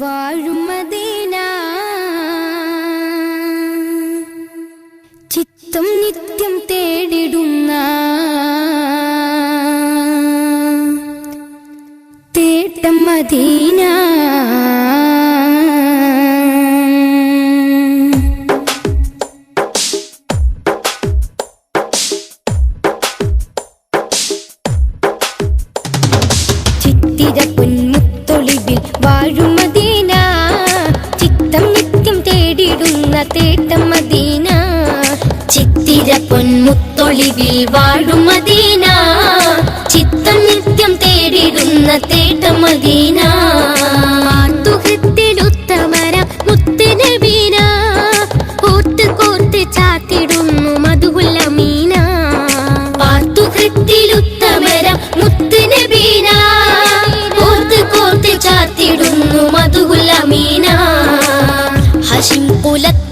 വാഴും മദീന ചിത്തം നിത്യം തേടിടുന്ന. തേട്ടം മദീന. പൊന്മുത്തൊളിവിൽ വാഴും മദീന. ചിത്തം നിത്യം തേടിടുന്ന തേട്ടം മദീന. പാത്തുഹൃത്തിലുത്തമര മുത്തുനബീന കോർത്ത് കോർത്ത് ചാത്തിടുന്നു മധുഹുല്ലമീന പാത്തുഹൃത്തിലുത്തമര മുത്തുനബീന കോർത്ത് കോർത്ത് ചാത്തിടുന്നു മധുഹുല്ലമീന ഹഷിം കുലത്തിൽ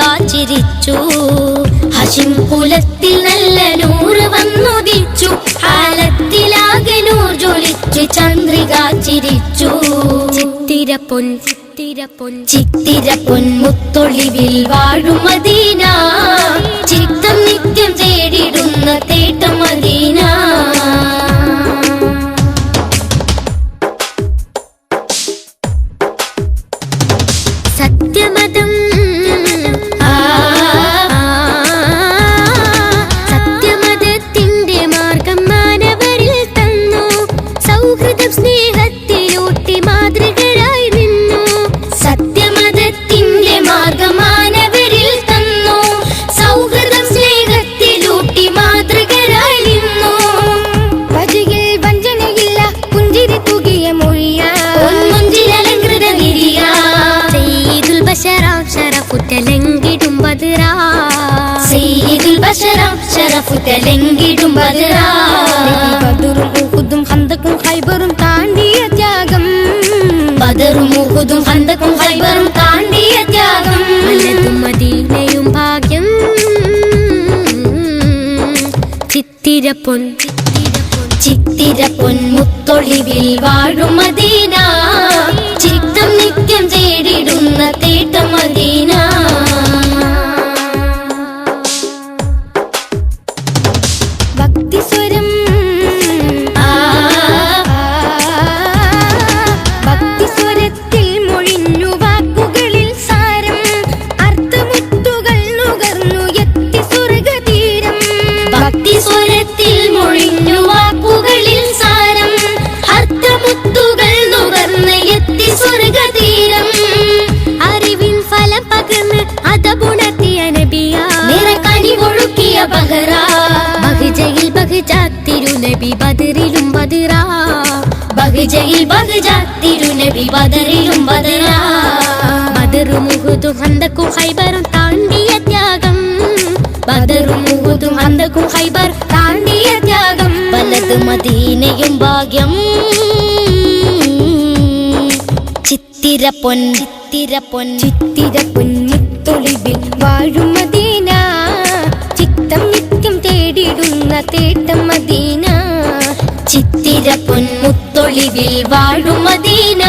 ചിരിച്ചു ഹഷിം കുലത്തിൽ നല്ല നൂറ് വന്നുദിച്ചു. ആലത്തിലാകെ ജ്വലിച്ചു ചന്ദ്രിക ചിരിച്ചു. ചിത്തിര പൊൻ ചിത്തിര പൊൻ. ചിത്തിര പൊൻ മുത്തൊളിവിൽ വാഴുമതീന ചിത്തം നിത്യം തേടിടുന്ന തേട്ടം തന്നു. സൗഹൃദം സ്നേഹത്തിലൂട്ടി വഞ്ചനയില്ല പുഞ്ചിരി തൂകിയ മൊഴിയ. മുഞ്ചിലലങ്കൃത നിരിയ. സയ്യിദുൽ ബശറാം ശരഫുറ്റലെങ്കിടും ബദറാ. സയ്യിദുൽ ശരഫുറ്റലെങ്കിടും ബദറാ. ബദറും ഉഹുദും ഹന്തക്കും ഖൈബറും താണ്ടിയ ഉഹുദും ഹന്തക്കും ഹൈബറും താണ്ടിയ ത്യാഗം. വല്ലതും മദീനയും ഭാഗ്യം. ചിത്തിര പൊൻ. ചിത്തിര പൊൻ മുത്തൊളിവിൽ വാഴും തിരുനബി ബദറിലും ബദറ ബഹജയിൽ ബഹജ തിരുനബി ബദറിലും ബദറ ബദറും മുഹുദും ഹന്തക്കും ഹൈബറും താണ്ടിയ ത്യാഗം ബദറും മുഹുദും ഹന്തക്കും ഹൈബർ താണ്ടിയ ത്യാഗം വലത് മദീനയും ഭാഗ്യം ചിത്തിര പൊൻ ചിത്തിര പൊൻ ചിത്തിര പൊന്നിത്തൊളിവിൽ വാഴും മദീന ചിത്തം നിത്യം തേടിടുന്ന തേട്ടം മദീന പൊൻമുത്തൊളിവിൽ വാഴും മദീന.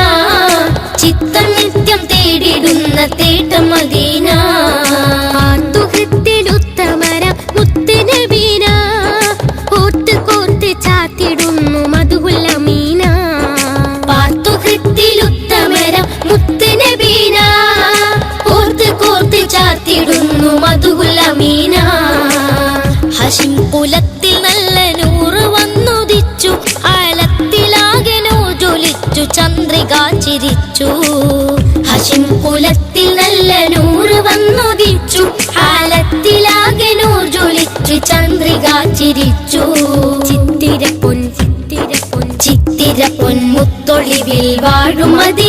ചിത്തം നിത്യം തേടിടുന്ന തേട്ടം മദീന. ചാത്തിടുന്നു മധുഹുല്ലമീന ഹഷിം കുലത്തിൽ നല്ല നൂറ് വന്നുദിച്ചു ആലത്തിലാകെ ചിരിച്ചു. ചിത്തിര പൊൻ ചിത്തിര പൊൻ ചിത്തിര പൊൻ മുത്തൊളിവിൽ വാഴും മദീന